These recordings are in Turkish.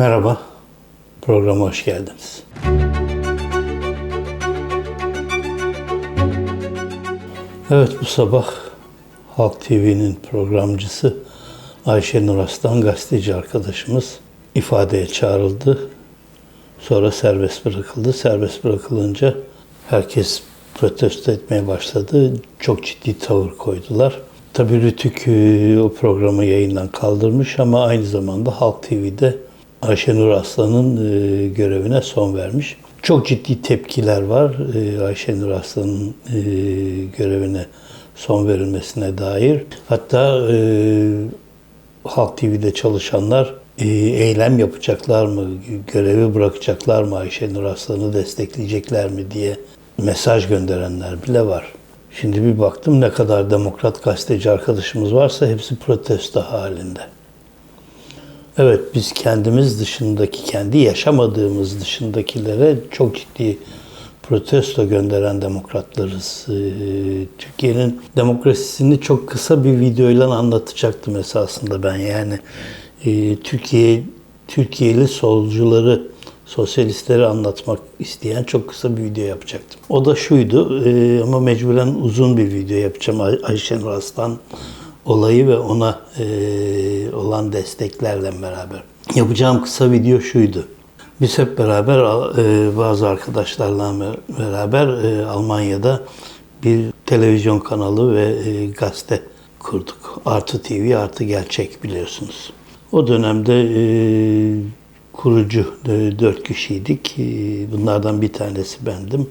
Merhaba, programa hoş geldiniz. Evet, bu sabah Halk TV'nin programcısı Ayşe Nur Aslan gazeteci arkadaşımız ifadeye çağrıldı. Sonra serbest bırakıldı. Serbest bırakılınca herkes protesto etmeye başladı. Çok ciddi tavır koydular. Tabii Rütük o programı yayından kaldırmış ama aynı zamanda Halk TV'de Ayşenur Aslan'ın e, görevine son vermiş. Çok ciddi tepkiler var e, Ayşenur Aslan'ın görevine son verilmesine dair. Hatta Halk TV'de çalışanlar eylem yapacaklar mı, görevi bırakacaklar mı, Ayşenur Aslan'ı destekleyecekler mi diye mesaj gönderenler bile var. Şimdi bir baktım ne kadar demokrat gazeteci arkadaşımız varsa hepsi protesto halinde. Evet biz kendimiz dışındaki, kendi yaşamadığımız dışındakilere çok ciddi protesto gönderen demokratlarız. Ee, Türkiye'nin demokrasisini çok kısa bir videoyla anlatacaktım esasında ben. Yani e, Türkiye Türkiye'li solcuları sosyalistleri anlatmak isteyen çok kısa bir video yapacaktım. O da şuydu e, ama mecburen uzun bir video yapacağım Ay- Ayşenur Aslan olayı ve ona e, olan desteklerle beraber. Yapacağım kısa video şuydu. Biz hep beraber e, bazı arkadaşlarla beraber e, Almanya'da bir televizyon kanalı ve e, gazete kurduk. Artı TV, Artı Gerçek biliyorsunuz. O dönemde e, kurucu e, dört kişiydik. E, bunlardan bir tanesi bendim.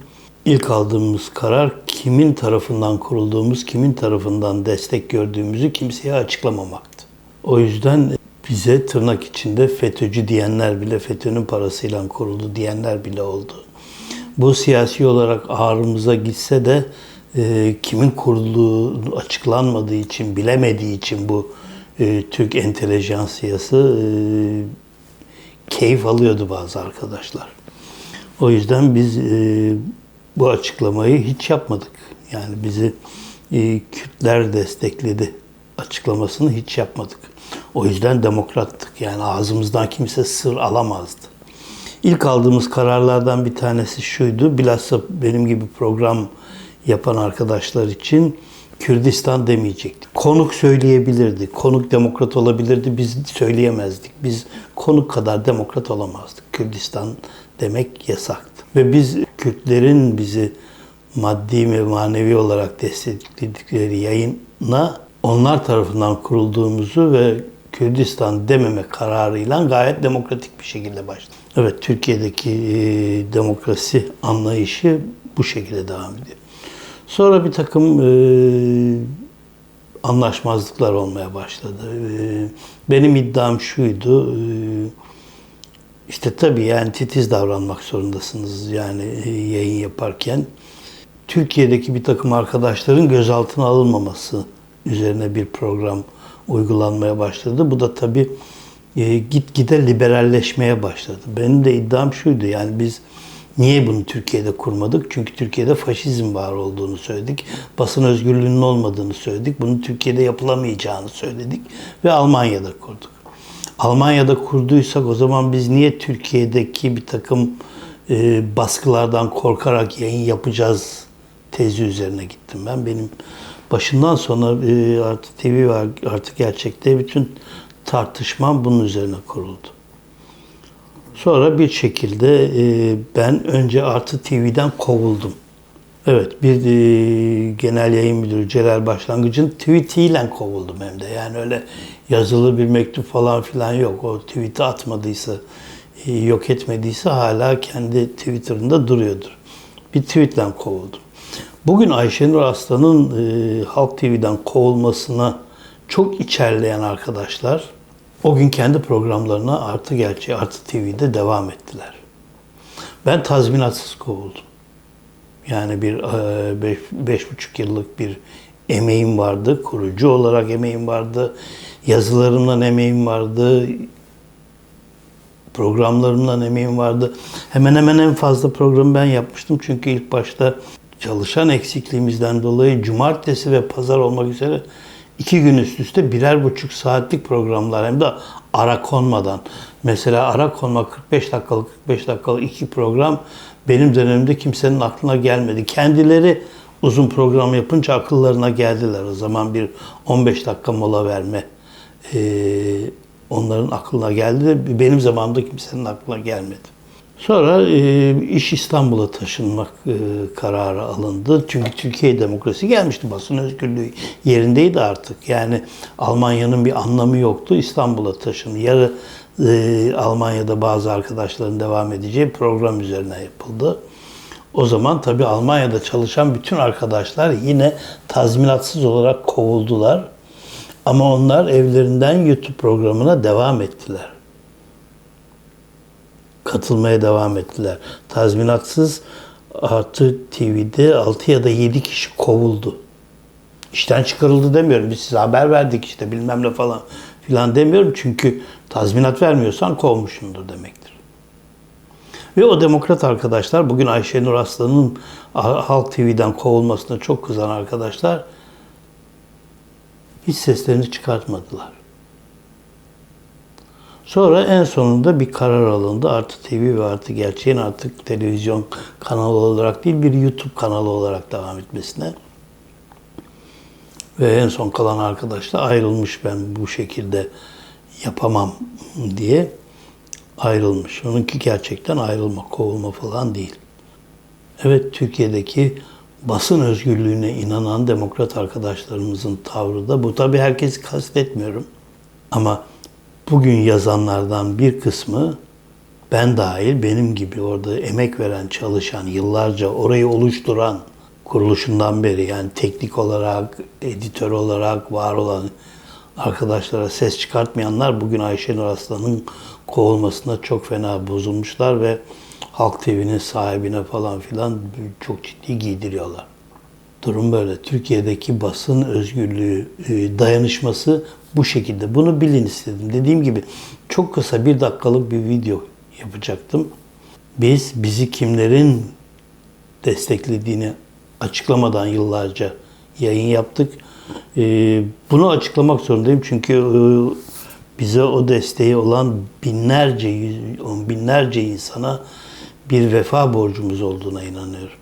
İlk aldığımız karar kimin tarafından kurulduğumuz, kimin tarafından destek gördüğümüzü kimseye açıklamamaktı. O yüzden bize tırnak içinde FETÖ'cü diyenler bile FETÖ'nün parasıyla kuruldu diyenler bile oldu. Bu siyasi olarak ağrımıza gitse de e, kimin kurulduğu açıklanmadığı için, bilemediği için bu e, Türk entelejansiyası e, keyif alıyordu bazı arkadaşlar. O yüzden biz e, bu açıklamayı hiç yapmadık. Yani bizi e, Kürtler destekledi açıklamasını hiç yapmadık. O yüzden demokrattık. Yani ağzımızdan kimse sır alamazdı. İlk aldığımız kararlardan bir tanesi şuydu. Bilhassa benim gibi program yapan arkadaşlar için Kürdistan demeyecektik. Konuk söyleyebilirdi. Konuk demokrat olabilirdi. Biz söyleyemezdik. Biz konuk kadar demokrat olamazdık. Kürdistan demek yasaktı. Ve biz Kürtlerin bizi maddi ve manevi olarak destekledikleri yayına onlar tarafından kurulduğumuzu ve Kürdistan dememe kararıyla gayet demokratik bir şekilde başladı. Evet Türkiye'deki e, demokrasi anlayışı bu şekilde devam ediyor. Sonra bir takım e, anlaşmazlıklar olmaya başladı. E, benim iddiam şuydu. E, işte tabii yani titiz davranmak zorundasınız yani e, yayın yaparken. Türkiye'deki bir takım arkadaşların gözaltına alınmaması üzerine bir program uygulanmaya başladı. Bu da tabii e, gitgide liberalleşmeye başladı. Benim de iddiam şuydu yani biz Niye bunu Türkiye'de kurmadık? Çünkü Türkiye'de faşizm var olduğunu söyledik. Basın özgürlüğünün olmadığını söyledik. Bunu Türkiye'de yapılamayacağını söyledik ve Almanya'da kurduk. Almanya'da kurduysak o zaman biz niye Türkiye'deki bir takım e, baskılardan korkarak yayın yapacağız tezi üzerine gittim ben. Benim başından sonra e, Artı TV ve Artı Gerçek'te bütün tartışmam bunun üzerine kuruldu. Sonra bir şekilde e, ben önce Artı TV'den kovuldum. Evet bir e, genel yayın müdürü Celal Başlangıç'ın tweetiyle kovuldum hem de. Yani öyle yazılı bir mektup falan filan yok. O tweet'i atmadıysa, e, yok etmediyse hala kendi Twitter'ında duruyordur. Bir tweetle kovuldum. Bugün Ayşenur Aslan'ın e, Halk TV'den kovulmasına çok içerleyen arkadaşlar o gün kendi programlarına Artı Gerçeği, Artı TV'de devam ettiler. Ben tazminatsız kovuldum. Yani bir e, beş, beş buçuk yıllık bir emeğim vardı. Kurucu olarak emeğim vardı. Yazılarımdan emeğim vardı. Programlarımdan emeğim vardı. Hemen hemen en fazla programı ben yapmıştım. Çünkü ilk başta çalışan eksikliğimizden dolayı cumartesi ve pazar olmak üzere iki gün üst üste birer buçuk saatlik programlar hem de ara konmadan. Mesela ara konma 45 dakikalık 45 dakikalık iki program benim dönemimde kimsenin aklına gelmedi. Kendileri uzun program yapınca akıllarına geldiler. O zaman bir 15 dakika mola verme eee, onların aklına geldi benim zamanımda kimsenin aklına gelmedi. Sonra e, iş İstanbul'a taşınmak e, kararı alındı. Çünkü Türkiye demokrasi gelmişti. Basın özgürlüğü yerindeydi artık. Yani Almanya'nın bir anlamı yoktu. İstanbul'a taşındı. Yarı e, Almanya'da bazı arkadaşların devam edeceği program üzerine yapıldı. O zaman tabii Almanya'da çalışan bütün arkadaşlar yine tazminatsız olarak kovuldular. Ama onlar evlerinden YouTube programına devam ettiler katılmaya devam ettiler. Tazminatsız Artı TV'de 6 ya da 7 kişi kovuldu. İşten çıkarıldı demiyorum. Biz size haber verdik işte bilmem ne falan filan demiyorum. Çünkü tazminat vermiyorsan kovmuşsundur demektir. Ve o demokrat arkadaşlar bugün Ayşenur Aslan'ın Halk TV'den kovulmasına çok kızan arkadaşlar hiç seslerini çıkartmadılar. Sonra en sonunda bir karar alındı. Artı TV ve Artı Gerçeğin artık televizyon kanalı olarak değil bir YouTube kanalı olarak devam etmesine. Ve en son kalan arkadaş da ayrılmış ben bu şekilde yapamam diye ayrılmış. Onunki gerçekten ayrılma, kovulma falan değil. Evet Türkiye'deki basın özgürlüğüne inanan demokrat arkadaşlarımızın tavrı da bu. Tabii herkesi kastetmiyorum. Ama bugün yazanlardan bir kısmı ben dahil benim gibi orada emek veren, çalışan, yıllarca orayı oluşturan kuruluşundan beri yani teknik olarak, editör olarak var olan arkadaşlara ses çıkartmayanlar bugün Ayşenur Aslan'ın kovulmasına çok fena bozulmuşlar ve Halk TV'nin sahibine falan filan çok ciddi giydiriyorlar. Durum böyle. Türkiye'deki basın özgürlüğü e, dayanışması bu şekilde. Bunu bilin istedim. Dediğim gibi çok kısa bir dakikalık bir video yapacaktım. Biz bizi kimlerin desteklediğini açıklamadan yıllarca yayın yaptık. E, bunu açıklamak zorundayım çünkü e, bize o desteği olan binlerce, on binlerce insana bir vefa borcumuz olduğuna inanıyorum.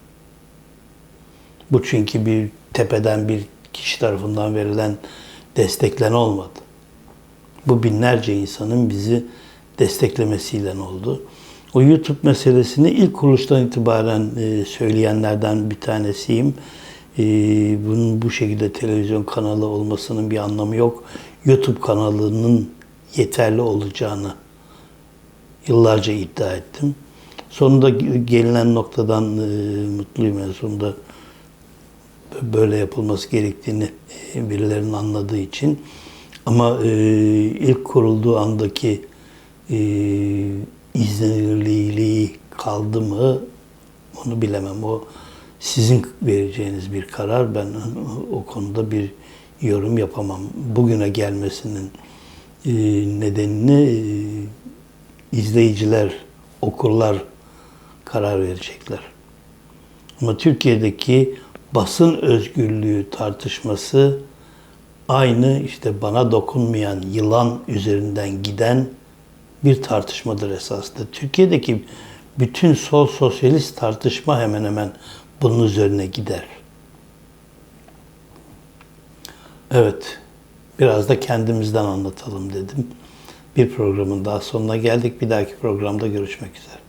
Bu çünkü bir tepeden bir kişi tarafından verilen desteklen olmadı. Bu binlerce insanın bizi desteklemesiyle oldu. O YouTube meselesini ilk kuruluştan itibaren e, söyleyenlerden bir tanesiyim. E, bunun bu şekilde televizyon kanalı olmasının bir anlamı yok. YouTube kanalının yeterli olacağını yıllarca iddia ettim. Sonunda gelinen noktadan e, mutluyum en sonunda böyle yapılması gerektiğini e, birilerinin anladığı için. Ama e, ilk kurulduğu andaki e, kaldı mı onu bilemem. O sizin vereceğiniz bir karar. Ben o konuda bir yorum yapamam. Bugüne gelmesinin e, nedenini izleyiciler, okurlar karar verecekler. Ama Türkiye'deki basın özgürlüğü tartışması aynı işte bana dokunmayan yılan üzerinden giden bir tartışmadır esasında. Türkiye'deki bütün sol sosyalist tartışma hemen hemen bunun üzerine gider. Evet, biraz da kendimizden anlatalım dedim. Bir programın daha sonuna geldik. Bir dahaki programda görüşmek üzere.